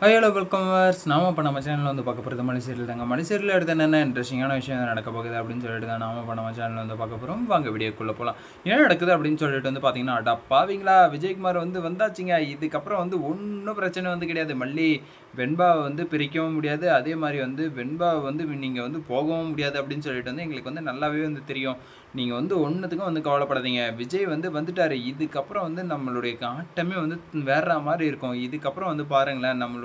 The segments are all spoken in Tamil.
ஹலோ வெல்கம் வர்ஸ் நாம இப்போ நம்ம சேனலில் வந்து பார்க்க போகிறது மலைசேரியில் தாங்க. மலைசேரியில் எடுத்து என்னென்ன இன்ட்ரெஸ்டிங்கான விஷயம் நடக்க போகுது அப்படின்னு சொல்லிட்டு தான் நாம இப்போ நம்ம சேனலில் வந்து பார்க்க போகிறோம் வாங்க வீடியோக்குள்ளே போகலாம் என்ன நடக்குது அப்படின்னு சொல்லிட்டு வந்து பார்த்தீங்கன்னா அடா விஜயகுமார் வந்து வந்தாச்சுங்க. இதுக்கப்புறம் வந்து ஒன்றும் பிரச்சனை வந்து கிடையாது. மல்லி வெண்பாவை வந்து பிரிக்கவும் முடியாது. அதே மாதிரி வந்து வெண்பாவை வந்து நீங்கள் வந்து போகவும் முடியாது அப்படின்னு சொல்லிட்டு வந்து எங்களுக்கு வந்து நல்லாவே வந்து தெரியும். நீங்கள் வந்து ஒன்றுத்துக்கும் வந்து கவலைப்படாதீங்க. விஜய் வந்து வந்துட்டார். இதுக்கப்புறம் வந்து நம்மளுடைய ஆட்டமே வந்து வேற மாதிரி இருக்கும். இதுக்கப்புறம் வந்து பாருங்களேன் நம்மளுடைய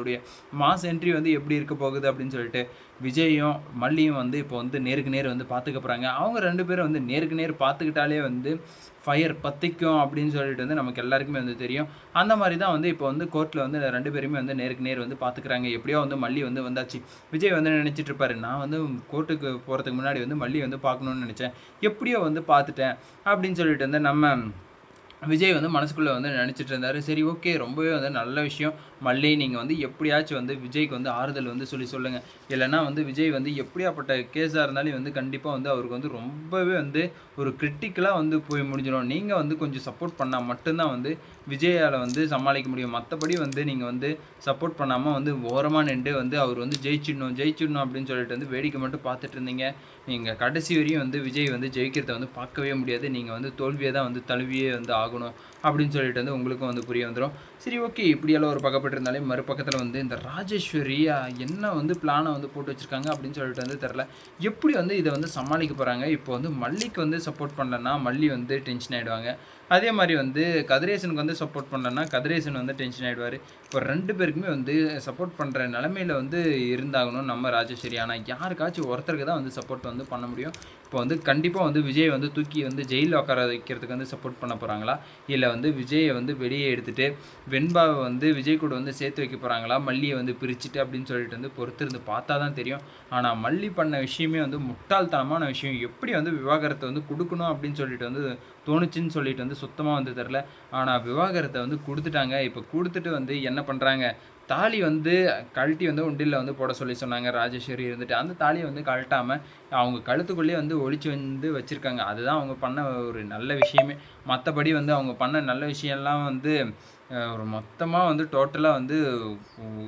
மாஸ் என்ட்ரி வந்து எப்படி இருக்க போகுது அப்படின்னு சொல்லிட்டு விஜயும் மல்லியும் வந்து இப்போ வந்து நேருக்கு நேர் வந்து பார்த்துக்க போகிறாங்க அவங்க ரெண்டு பேரும் வந்து நேருக்கு நேர் பார்த்துக்கிட்டாலே வந்து ஃபயர் பற்றிக்கும் அப்படின்னு சொல்லிட்டு வந்து நமக்கு எல்லாருக்குமே வந்து தெரியும். அந்த மாதிரி தான் வந்து இப்போ வந்து கோர்ட்டில் வந்து ரெண்டு பேருமே வந்து நேருக்கு நேர் வந்து பார்த்துக்கிறாங்க. எப்படியோ வந்து மல்லி வந்து வந்தாச்சு. விஜய் வந்து நினச்சிட்டு இருப்பாரு? நான் வந்து கோர்ட்டுக்கு போகிறதுக்கு முன்னாடி வந்து மல்லி வந்து பார்க்கணுன்னு நினச்சேன். எப்படியோ வந்து பார்த்துட்டேன் அப்படின்னு சொல்லிட்டு வந்து நம்ம விஜய் வந்து மனசுக்குள்ளே வந்து நினச்சிட்டு இருந்தார். சரி ஓகே ரொம்பவே வந்து நல்ல விஷயம். மல்லி நீங்கள் வந்து எப்படியாச்சும் வந்து விஜய்க்கு வந்து ஆறுதல் வந்து சொல்லி சொல்லுங்கள் இல்லைன்னா வந்து விஜய் வந்து எப்படியாப்பட்ட கேஸாக இருந்தாலும் வந்து கண்டிப்பாக வந்து அவருக்கு வந்து ரொம்பவே வந்து ஒரு கிரிட்டிக்கலாக வந்து போய் முடிஞ்சிடும். நீங்கள் வந்து கொஞ்சம் சப்போர்ட் பண்ணால் மட்டும்தான் வந்து விஜயால் வந்து சமாளிக்க முடியும். மற்றபடி வந்து நீங்கள் வந்து சப்போர்ட் பண்ணாமல் வந்து ஓரமாக நின்று வந்து அவர் வந்து ஜெயிச்சிடணும் ஜெயிச்சிடணும் அப்படின்னு சொல்லிட்டு வந்து வேடிக்கை மட்டும் பார்த்துட்டு இருந்தீங்க. நீங்கள் கடைசி வரையும் வந்து விஜய் வந்து ஜெயிக்கிறத வந்து பார்க்கவே முடியாது. நீங்கள் வந்து தோல்வியை தான் வந்து தழுவியே வந்து ஆகணும் அப்படின்னு சொல்லிட்டு வந்து உங்களுக்கும் வந்து புரிய வந்துடும் சரி ஓகே. இப்படியெல்லாம் ஒரு பக்கப்பட்டிருந்தாலே மறுபக்கத்தில் வந்து இந்த ராஜேஸ்வரியா என்ன வந்து பிளானை வந்து போட்டு வச்சுருக்காங்க அப்படின்னு சொல்லிட்டு வந்து தெரில எப்படி வந்து இதை வந்து சமாளிக்க போகிறாங்க இப்போ வந்து மல்லிக்கு வந்து சப்போர்ட் பண்ணலன்னா மல்லி வந்து டென்ஷன் ஆகிடுவாங்க அதே மாதிரி வந்து கதிரேசனுக்கு வந்து சப்போர்ட் பண்ணலன்னா கதிரேசன் வந்து டென்ஷன் ஆகிடுவார் இப்போ ரெண்டு பேருக்குமே வந்து சப்போர்ட் பண்ணுற நிலமையில வந்து இருந்தாகணும் நம்ம ராஜேஸ்வரி. ஆனால் யாருக்காச்சும் ஒருத்தருக்கு தான் வந்து சப்போர்ட் வந்து பண்ண முடியும். இப்போ வந்து கண்டிப்பாக வந்து விஜய் வந்து தூக்கி வந்து ஜெயிலில் உட்கார வைக்கிறதுக்கு வந்து சப்போர்ட் பண்ண போகிறாங்களா இல்லை வந்து விஜயை வந்து வெளியே எடுத்துகிட்டு வெண்பாவை வந்து விஜய் கூட வந்து சேர்த்து வைக்க போகிறாங்களா மல்லியை வந்து பிரிச்சுட்டு அப்படின்னு சொல்லிட்டு வந்து பொறுத்திருந்து பார்த்தா தான் தெரியும். ஆனால் மல்லி பண்ண விஷயமே வந்து முட்டாள்தனமான விஷயம். எப்படி வந்து விவாகரத்தை வந்து கொடுக்கணும் அப்படின்னு சொல்லிட்டு வந்து தோணுச்சுன்னு சொல்லிட்டு வந்து சுத்தமாக வந்து தெரில. ஆனால் விவாகரத்தை வந்து கொடுத்துட்டாங்க. இப்போ கொடுத்துட்டு வந்து என்ன பண்ணுறாங்க தாலி வந்து கழட்டி வந்து உண்டியில் வந்து போட சொல்லி சொன்னாங்க. ராஜேஸ்வரி இருந்துட்டு அந்த தாலியை வந்து கழட்டாமல் அவங்க கழுத்துக்குள்ளேயே வந்து ஒழிச்சு வந்து வச்சுருக்காங்க. அதுதான் அவங்க பண்ண ஒரு நல்ல விஷயமே. மற்றபடி வந்து அவங்க பண்ண நல்ல விஷயம்லாம் வந்து ஒரு மொத்தமாக வந்து டோட்டலாக வந்து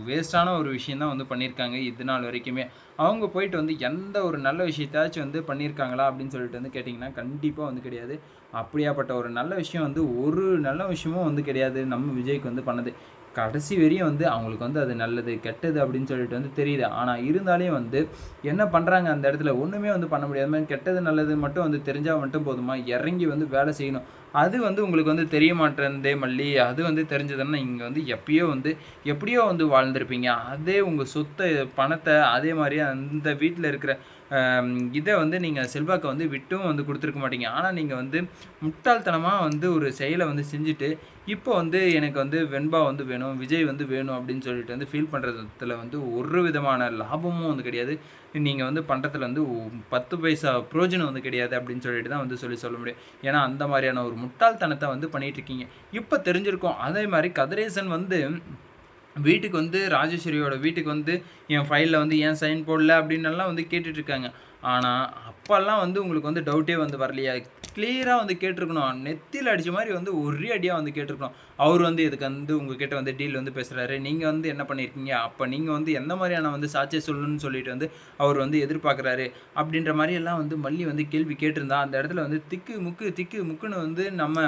வேஸ்டான ஒரு விஷயம் தான் வந்து பண்ணியிருக்காங்க இது நாள் வரைக்குமே. அவங்க போயிட்டு வந்து எந்த ஒரு நல்ல விஷயத்தாச்சும் வந்து பண்ணியிருக்காங்களா அப்படின்னு சொல்லிட்டு வந்து கேட்டிங்கன்னா கண்டிப்பாக வந்து கிடையாது. அப்படியாப்பட்ட ஒரு நல்ல விஷயம் வந்து ஒரு நல்ல விஷயமும் வந்து கிடையாது நம்ம விஜய்க்கு வந்து பண்ணது. கடைசி வரையும் வந்து அவங்களுக்கு வந்து அது நல்லது கெட்டது அப்படின்னு சொல்லிட்டு வந்து தெரியுது. ஆனால் இருந்தாலையும் வந்து என்ன பண்ணுறாங்க அந்த இடத்துல? ஒன்றுமே வந்து பண்ண முடியாது. மாதிரி கெட்டது நல்லது மட்டும் வந்து தெரிஞ்சால் மட்டும் போதுமா? இறங்கி வந்து வேலை செய்யணும். அது வந்து உங்களுக்கு வந்து தெரிய மாட்டேந்தே மல்லி. அது வந்து தெரிஞ்சதுன்னா இங்கே வந்து எப்பயோ வந்து எப்படியோ வந்து வாழ்ந்திருப்பீங்க. அதே உங்கள் சொத்தை பணத்தை அதே மாதிரி அந்த வீட்டில் இருக்கிற இதை வந்து நீங்கள் செல்வாக்கை வந்து விட்டும் வந்து கொடுத்துருக்க மாட்டீங்க. ஆனால் நீங்கள் வந்து முட்டாள்தனமாக வந்து ஒரு செயலை வந்து செஞ்சுட்டு இப்போ வந்து எனக்கு வந்து வெண்பா வந்து வேணும் விஜய் வந்து வேணும் அப்படின்னு சொல்லிட்டு வந்து ஃபீல் பண்ணுறதுல வந்து ஒரு விதமான லாபமும் வந்து கிடையாது. நீங்கள் வந்து பண்ணுறதுல வந்து பத்து பைசா ப்ரோஜனம் வந்து கிடையாது அப்படின்னு சொல்லிட்டு தான் வந்து சொல்லி சொல்ல முடியும். ஏன்னா அந்த மாதிரியான ஒரு முட்டாள்தனத்தை வந்து பண்ணிகிட்ருக்கீங்க இருக்கீங்க. இப்போ தெரிஞ்சிருக்கோம். அதே மாதிரி கதிரேசன் வந்து வீட்டுக்கு வந்து ராஜேஸ்வரியோட வீட்டுக்கு வந்து என் ஃபைலில் வந்து ஏன் சைன் போடல அப்படின்னு எல்லாம் வந்து கேட்டுட்ருக்காங்க ஆனால் அப்போல்லாம் வந்து உங்களுக்கு வந்து டவுட்டே வந்து வரலையா. கிளியராக வந்து கேட்டிருக்கணும். நெத்தியில் அடித்த மாதிரி வந்து ஒரே அடியாக வந்து கேட்டிருக்கணும். அவர் வந்து இதுக்கு வந்து உங்ககிட்ட வந்து டீல் வந்து பேசுகிறாரு நீங்கள் வந்து என்ன பண்ணியிருக்கீங்க அப்போ நீங்கள் வந்து எந்த மாதிரியான வந்து சாட்சியை சொல்லணும்னு சொல்லிட்டு வந்து அவர் வந்து எதிர்பார்க்குறாரு. அப்படின்ற மாதிரி எல்லாம் வந்து மல்லி வந்து கேள்வி கேட்டிருந்தா அந்த இடத்துல வந்து திக்கு முக்கு திக்கு முக்குன்னு வந்து நம்ம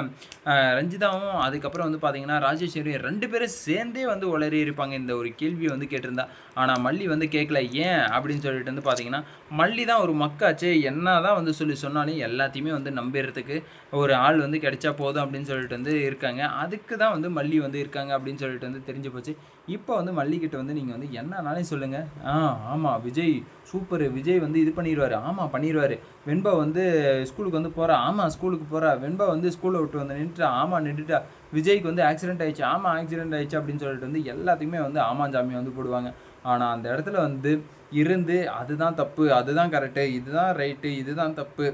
ரஞ்சிதாவும் அதுக்கப்புறம் வந்து பார்த்தீங்கன்னா ராஜேஸ்வரியும் ரெண்டு பேரும் சேர்ந்தே வந்து உளறி இருப்பாங்க. இந்த ஒரு கேள்வியை வந்து கேட்டிருந்தா. ஆனால் மல்லி வந்து கேட்கல ஏன்? அப்படின்னு சொல்லிட்டு வந்து பார்த்தீங்கன்னா மல்லி தான் ஒரு மக்காச்சு என்ன தான் வந்து சொல்லி சொன்னாலும் எல்லாத்தையுமே வந்து நம்பிடுறதுக்கு ஒரு ஆள் வந்து கிடைச்சா போதும் அப்படின்னு சொல்லிட்டு வந்து இருக்காங்க. அதுக்கு தான் வந்து மல்லி வந்து இருக்காங்க அப்படின்னு சொல்லிட்டு வந்து தெரிஞ்சு போச்சு. இப்போ வந்து மல்லிக்கிட்ட வந்து நீங்கள் வந்து என்னன்னாலும் சொல்லுங்கள் ஆ ஆமாம் விஜய் சூப்பர் விஜய் வந்து இது பண்ணிடுவார் ஆமாம் பண்ணிடுவார் வெண்பா வந்து ஸ்கூலுக்கு வந்து போகிறா ஆமாம் ஸ்கூலுக்கு போகிறா வெண்பா வந்து ஸ்கூலை விட்டு வந்து நின்றுட்டா. ஆமாம் நின்றுட்டா. விஜய்க்கு வந்து ஆக்சிடென்ட் ஆயிடுச்சு. ஆமாம் ஆக்சிடென்ட் ஆயிடுச்சு அப்படின்னு சொல்லிட்டு வந்து எல்லாத்துக்குமே வந்து ஆமாம் ஜாமி வந்து போடுவாங்க. ஆனால் அந்த இடத்துல வந்து இருந்து அதுதான் தப்பு அதுதான் கரெக்டு இதுதான் ரைட்டு இதுதான் தப்பு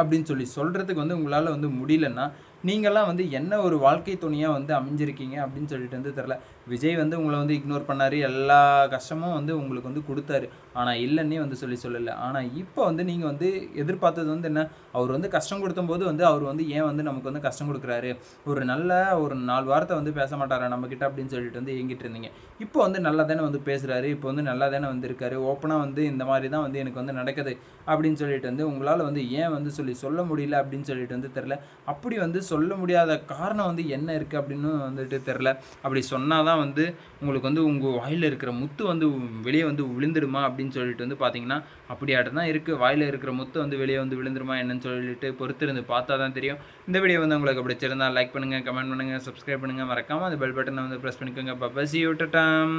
அப்படின்னு சொல்லி சொல்கிறதுக்கு வந்து உங்களால் வந்து முடியலன்னா நீங்கள்லாம் வந்து என்ன ஒரு வாழ்க்கை துணையாக வந்து அமைஞ்சிருக்கீங்க அப்படின்னு சொல்லிட்டு வந்து தெரில விஜய் வந்து உங்களை வந்து இக்னோர் பண்ணார். எல்லா கஷ்டமும் வந்து உங்களுக்கு வந்து கொடுத்தாரு. ஆனால் இல்லைன்னே வந்து சொல்லி சொல்லலை. ஆனால் இப்போ வந்து நீங்கள் வந்து எதிர்பார்த்தது வந்து என்ன? அவர் வந்து கஷ்டம் கொடுத்தபோது வந்து அவர் வந்து ஏன் வந்து நமக்கு வந்து கஷ்டம் கொடுக்குறாரு? ஒரு நல்ல ஒரு நாலு வாரத்தை வந்து பேச மாட்டாரா நம்மக்கிட்ட அப்படின்னு சொல்லிட்டு வந்து ஏங்கிட்டு இருந்தீங்க. இப்போ வந்து நல்லா தானே வந்து பேசுகிறாரு இப்போ வந்து நல்லா தானே வந்து இருக்காரு. ஓப்பனாக வந்து இந்த மாதிரி தான் வந்து எனக்கு வந்து நடக்குது அப்படின்னு சொல்லிட்டு வந்து உங்களால் வந்து ஏன் வந்து சொல்லி சொல்ல முடியல அப்படின்னு சொல்லிட்டு வந்து தெரில அப்படி வந்து சொல்ல முடியாத காரணம் வந்து என்ன இருக்குது அப்படின்னு வந்துட்டு தெரில அப்படி சொன்னால் தான் வந்து உங்களுக்கு வந்து உங்கள் வாயில் இருக்கிற முத்து வந்து வெளியே வந்து விழுந்துடுமா அப்படின்னு சொல்லிட்டு வந்து பார்த்தீங்கன்னா அப்படியாட்டு தான் இருக்குது வாயில் இருக்கிற முத்து வந்து வெளியே வந்து விழுந்துருமா என்னன்னு சொல்லிட்டு பொறுத்திருந்து பார்த்தா தான் தெரியும். இந்த வீடியோ வந்து உங்களுக்கு பிடிச்சிருந்தா லைக் பண்ணுங்கள் கமெண்ட் பண்ணுங்கள் சப்ஸ்கிரைப் பண்ணுங்கள் மறக்காமல் அந்த பெல் பட்டனை வந்து ப்ரெஸ் பண்ணிக்கோங்க. பப்பா சி விட்டுட்டாம்